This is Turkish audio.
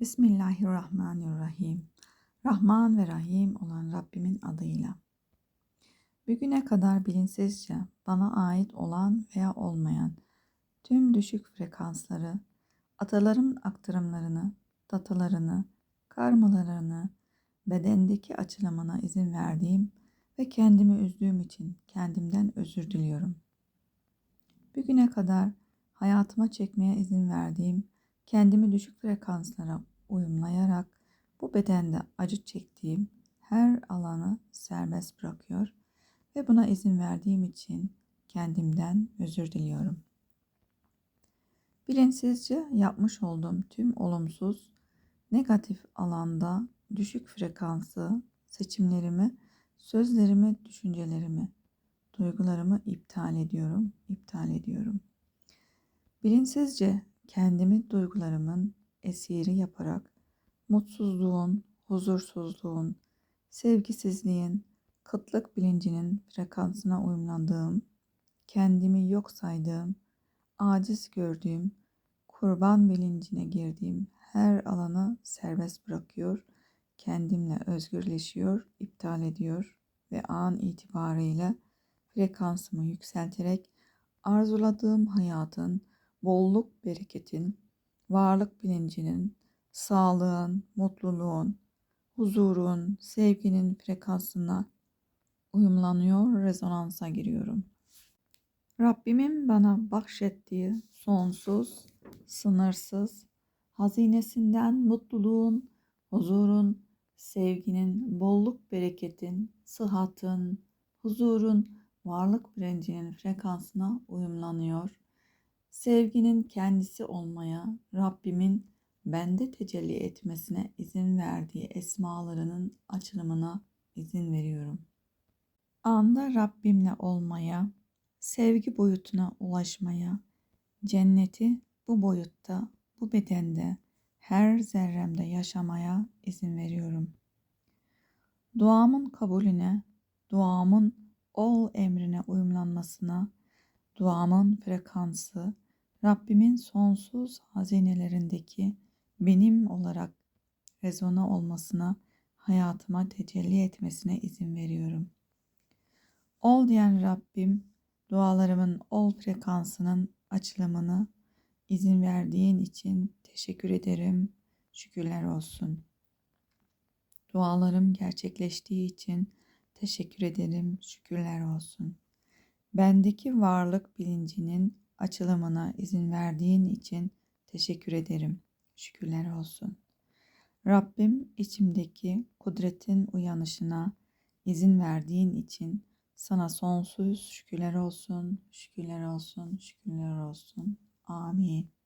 Bismillahirrahmanirrahim. Rahman ve Rahim olan Rabbimin adıyla. Bugüne kadar bilinçsizce bana ait olan veya olmayan tüm düşük frekansları, atalarımın aktarımlarını, datalarını, karmalarını, bedendeki açılımına izin verdiğim ve kendimi üzdüğüm için kendimden özür diliyorum. Bugüne kadar hayatıma çekmeye izin verdiğim kendimi düşük frekanslara uyumlayarak bu bedende acı çektiğim her alanı serbest bırakıyor ve buna izin verdiğim için kendimden özür diliyorum. Bilinçsizce yapmış olduğum tüm olumsuz, negatif alanda düşük frekanslı seçimlerimi, sözlerimi, düşüncelerimi, duygularımı iptal ediyorum, iptal ediyorum. Bilinçsizce kendimi duygularımın esiri yaparak mutsuzluğun, huzursuzluğun, sevgisizliğin, kıtlık bilincinin frekansına uyumlandığım, kendimi yok saydığım, aciz gördüğüm, kurban bilincine girdiğim her alanı serbest bırakıyor, kendimle özgürleşiyor, iptal ediyor ve an itibariyle frekansımı yükselterek arzuladığım hayatın, bolluk bereketin, varlık bilincinin, sağlığın, mutluluğun, huzurun, sevginin frekansına uyumlanıyor, rezonansa giriyorum. Rabbimin bana bahşettiği sonsuz, sınırsız, hazinesinden mutluluğun, huzurun, sevginin, bolluk bereketin, sıhhatın, huzurun, varlık bilincinin frekansına uyumlanıyor. Sevginin kendisi olmaya, Rabbimin bende tecelli etmesine izin verdiği esmalarının açılımına izin veriyorum. Anda Rabbimle olmaya, sevgi boyutuna ulaşmaya, cenneti bu boyutta, bu bedende, her zerremde yaşamaya izin veriyorum. Duamın kabulüne, duamın ol emrine uyumlanmasına, duamın frekansı, Rabbimin sonsuz hazinelerindeki benim olarak rezona olmasına, hayatıma tecelli etmesine izin veriyorum. Ol diyen Rabbim, dualarımın ol frekansının açılımını izin verdiğin için teşekkür ederim. Şükürler olsun. Dualarım gerçekleştiği için teşekkür ederim. Şükürler olsun. Bendeki varlık bilincinin açılımına izin verdiğin için teşekkür ederim. Şükürler olsun. Rabbim içimdeki kudretin uyanışına izin verdiğin için sana sonsuz şükürler olsun, şükürler olsun, şükürler olsun. Amin.